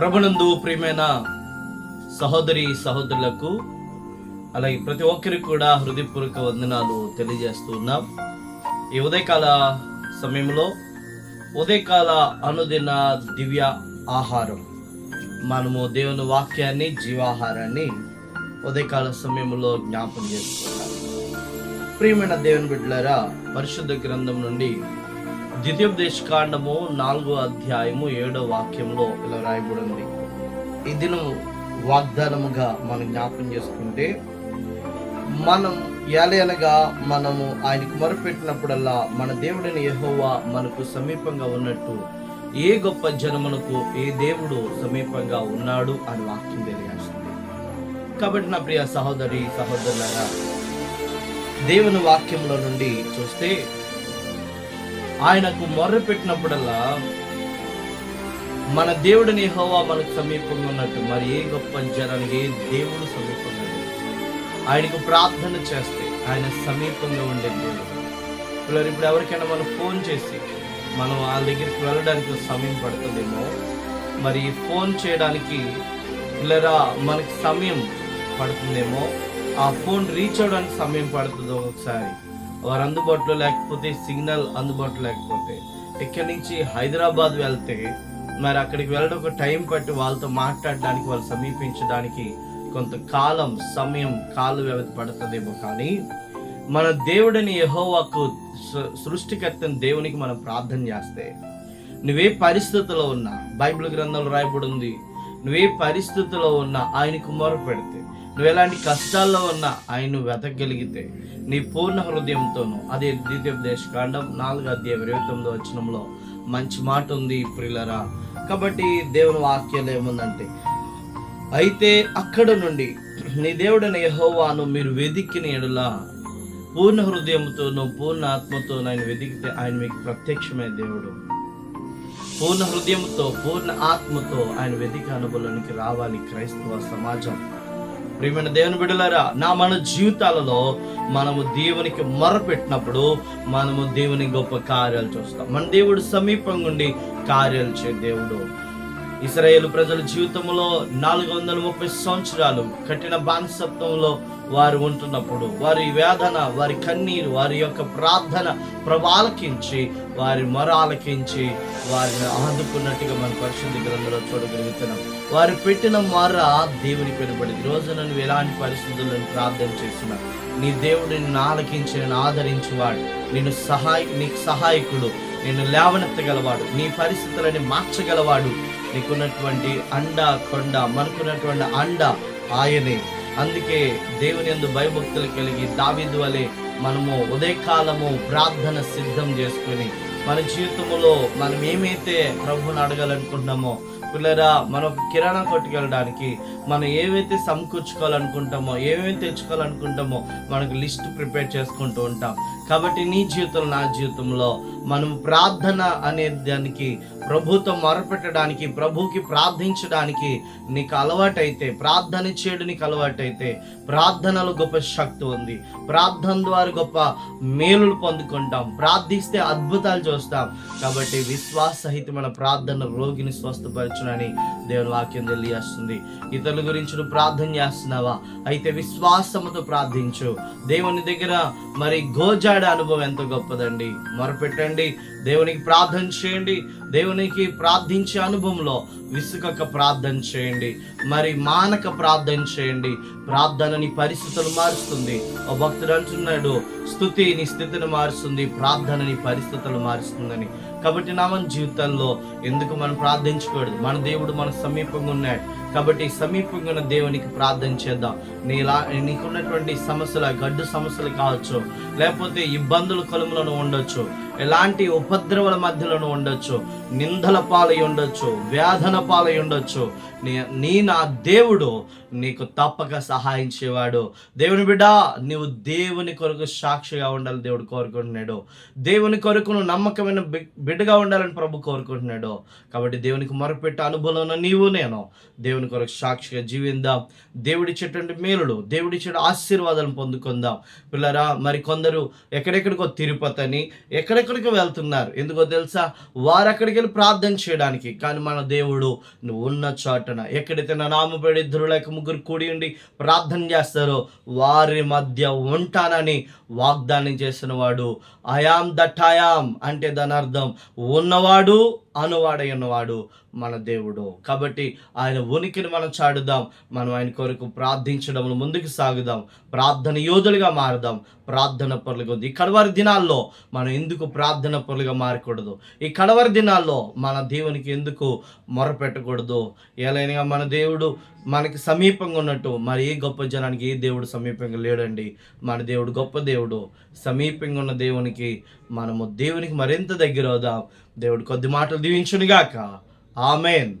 ప్రభునందు ప్రియమైన సహోదరి సహోదరులకు అలాగే ప్రతి ఒక్కరికి కూడా హృదయపూర్వక వందనాలు తెలియజేస్తూ ఉన్నాం. ఈ ఉదయకాల సమయంలో ఉదయకాల అనుదిన దివ్య ఆహారం మనము దేవుని వాక్యాన్ని జీవాహారాన్ని ఉదయకాల సమయంలో జ్ఞాపం చేసుకుంటాం. ప్రియమైన దేవుని బిడ్డలారా పరిశుద్ధ గ్రంథం నుండి ద్వితీయోపదేశ కాండము నాలుగో అధ్యాయము ఏడో వాక్యంలో ఇలా రాయబడి ఉంది వాగ్దానముగా మనం జ్ఞాపం చేసుకుంటే మనం ఎలయనగా మనము ఆయనకు మొరపెట్టినప్పుడల్లా మన దేవుడిని యహోవా మనకు సమీపంగా ఉన్నట్టు ఏ గొప్ప జనమునకు ఏ దేవుడు సమీపంగా ఉన్నాడు అని వాక్యం తెలియాల్సింది కాబట్టి నా ప్రియ సహోదరి సహోదరులారా దేవుని వాక్యంలో నుండి చూస్తే ఆయనకు మొర్ర పెట్టినప్పుడల్లా మన దేవుడిని హోవా మనకు సమీపంగా ఉన్నట్టు మరి ఏ గొప్ప జనానికి ఏ దేవుడు సమీపంగా ఆయనకు ప్రార్థన చేస్తే ఆయన సమీపంగా ఉండే దేవుడు. పిల్లలు ఇప్పుడు ఎవరికైనా మనం ఫోన్ చేసి మనం వాళ్ళ దగ్గరికి వెళ్ళడానికి సమయం పడుతుందేమో మరి ఫోన్ చేయడానికి పిల్లరా మనకి సమయం పడుతుందేమో ఆ ఫోన్ రీచ్ అవ్వడానికి సమయం పడుతుందో ఒకసారి వారు అందుబాటులో లేకపోతే సిగ్నల్ అందుబాటులో లేకపోతే ఇక్కడి నుంచి హైదరాబాద్ వెళ్తే మరి అక్కడికి వెళ్ళడం ఒక టైం పట్టి వాళ్ళతో మాట్లాడడానికి వాళ్ళు సమీపించడానికి కొంత కాలం సమయం కాలు వ్యవధి పడుతుందేమో కానీ మన దేవుడిని యహోవాకు సృష్టికర్తని దేవునికి మనం ప్రార్థన చేస్తే నువ్వే పరిస్థితిలో ఉన్నా బైబిల్ గ్రంథంలో రాయబడి ఉంది నువ్వే పరిస్థితిలో ఉన్నా ఆయనకు మొర పెడితే నువ్వు ఎలాంటి కష్టాల్లో ఉన్నా ఆయన వెతకగలిగితే నీ పూర్ణ హృదయంతోనూ అదే ద్వితీయోపదేశ కాండం నాలుగు అధ్యాయం ఇరవై తొమ్మిదో వచనంలో మంచి మాట ఉంది ప్రిలరా కాబట్టి దేవుని వాక్యాలు ఏముందంటే అయితే అక్కడ నుండి నీ దేవుడైన యహోవాను మీరు వెదిక్కిన ఎడల పూర్ణ హృదయంతోనూ పూర్ణ ఆత్మతో ఆయన వెతికితే ఆయన మీకు ప్రత్యక్షమైన దేవుడు. పూర్ణ హృదయంతో పూర్ణ ఆత్మతో ఆయన వెతిక అనుభవానికి రావాలి క్రైస్తవ సమాజం. ప్రియమైన దేవుని బిడ్డలారా నా మన జీవితాలలో మనము దేవునికి మొరపెట్టినప్పుడు మనము దేవుని గొప్ప కార్యాలు చూస్తాం. మన దేవుడు సమీపంగా ఉండి కార్యాలు చే దేవుడు. ఇస్రాయేల్ ప్రజల జీవితంలో నాలుగు వందల ముప్పై సంవత్సరాలు కఠిన బానిసత్వంలో వారు ఉంటున్నప్పుడు వారి వేదన వారి కన్నీరు వారి యొక్క ప్రార్థన ప్రభాలకించి వారి మొర ఆలకించి వారిని ఆదుకున్నట్టుగా మన పరిశుద్ధ గ్రంథంలో చూడగలుగుతున్నాం. వారు పెట్టిన మొర దేవుని వినబడింది ఈ రోజు నువ్వు ఎలాంటి పరిస్థితులను ప్రార్థన చేసిన నీ దేవుడు నిన్ను ఆలకించి నిన్ను ఆదరించేవాడు. నిన్ను సహాయ నీకు సహాయకుడు. నిన్ను లేవనెత్తగలవాడు. నీ పరిస్థితులని మార్చగలవాడు. నీకున్నటువంటి అండ కొండ మనకున్నటువంటి అండ ఆయనే. అందుకే దేవుని ఎందు భయభక్తులు కలిగి దావిదు వలె మనము ఉదయకాలము ప్రార్థన సిద్ధం చేసుకుని మన జీవితంలో మనం ఏమైతే ప్రభువుని అడగాలనుకుంటున్నామో పిల్లరా మనం ఒక కిరాణా కొట్టుకెళ్ళడానికి మనం ఏవైతే సమకూర్చుకోవాలనుకుంటామో ఏమేమి తెచ్చుకోవాలనుకుంటామో మనకు లిస్ట్ ప్రిపేర్ చేసుకుంటూ ఉంటాం. కాబట్టి నీ జీవితంలో నా జీవితంలో మనం ప్రార్థన అనే దానికి ప్రభుతో మొరపెట్టడానికి ప్రభుకి ప్రార్థించడానికి నీకు అలవాటైతే ప్రార్థన చేయడం నీకు అలవాటైతే ప్రార్థనలో గొప్ప శక్తి ఉంది. ప్రార్థన ద్వారా గొప్ప మేలులు పొందుకుంటాం. ప్రార్థిస్తే అద్భుతాలు చూస్తాం. కాబట్టి విశ్వాసహితమైన ప్రార్థన రోగిని స్వస్థపరచునని దేవుని వాక్యం తెలియజేస్తుంది. ఇతరుల గురించి నువ్వు ప్రార్థన చేస్తున్నావా? అయితే విశ్వాసముతో ప్రార్థించు. దేవుని దగ్గర మరి గోజాడ అనుభవం ఎంత గొప్పదండి. మొరపెట్టండి. దేవునికి ప్రార్థన చేయండి. దేవునికి ప్రార్థించే అనుభవంలో విసుకక ప్రార్థన చేయండి. మరి మానక ప్రార్థన చేయండి. ప్రార్థనని పరిస్థితులు మారుస్తుంది. ఓ భక్తుడు అంటున్నాడు స్థుతి నీ స్థితిని మారుస్తుంది. ప్రార్థనని పరిస్థితులు మారుస్తుందని. కాబట్టి నా మన జీవితాల్లో ఎందుకు మనం ప్రార్థించకూడదు? మన దేవుడు మన సమీపంగా ఉన్నాడు. కాబట్టి సమీపంగా ఉన్న దేవునికి ప్రార్థన చేద్దాం. నీలా నీకున్నటువంటి సమస్యలు గడ్డు సమస్యలు కావచ్చు లేకపోతే ఇబ్బందుల కొలుములను ఉండొచ్చు. ఎలాంటి ఉపద్రవల మధ్యలోనూ ఉండొచ్చు. నిందల పాలై ఉండొచ్చు. వ్యాధన పాలై ఉండొచ్చు. నీ నీ నా దేవుడు నీకు తప్పక సహాయించేవాడు. దేవుని బిడ్డ నీవు దేవుని కొరకు సాక్షిగా ఉండాలి దేవుడు కోరుకుంటున్నాడు. దేవుని కొరకు నువ్వు నమ్మకమైన బిడ్డగా ఉండాలని ప్రభు కోరుకుంటున్నాడు. కాబట్టి దేవునికి మొరపెట్టే అనుభవంలో నీవు నేను దేవుని కొరకు సాక్షిగా జీవిందాం. దేవుడిచ్చేటువంటి మేలుడు దేవుడిచ్చే ఆశీర్వాదాలను పొందుకుందాం. పిల్లరా మరి కొందరు ఎక్కడెక్కడికో తిరుపతి అని ఎక్కడెక్కడ ఎక్కడికి వెళ్తున్నారు? ఎందుకో తెలుసా? వారు అక్కడికి వెళ్ళి ప్రార్థన చేయడానికి. కానీ మన దేవుడు నువ్వు ఉన్న చోటన ఎక్కడైతే నా నామపడి ఇద్దరు లేక ముగ్గురు కూడి ఉండి ప్రార్థన చేస్తారో వారి మధ్య ఉంటానని వాగ్దానం చేసిన వాడు అయాం దట్టాయాం అంటే దాని అర్థం ఉన్నవాడు అనువాడై ఉన్నవాడు మన దేవుడు. కాబట్టి ఆయన ఉనికిని మనం చాడుదాం మనం ఆయన కొరకు ప్రార్థించడంలో ముందుకు సాగుదాం ప్రార్థన యోధులుగా మారుదాం ప్రార్థన పనులుగా ఉంది. ఈ కడవరి దినాల్లో మనం ఎందుకు ప్రార్థన పరులుగా మారకూడదు? ఈ కడవరి దినాల్లో మన దేవునికి ఎందుకు మొరపెట్టకూడదు? ఎలాగైనా మన దేవుడు మనకి సమీపంగా ఉన్నట్టు మరి ఏ గొప్ప జనానికి ఏ దేవుడు సమీపంగా లేడండి? మన దేవుడు గొప్ప దేవుడు. సమీపంగా ఉన్న దేవునికి మనము దేవునికి మరింత దగ్గర అవుదాం. దేవుడు కొద్ది మాటలు దీవించునుగాక. ఆమెన్.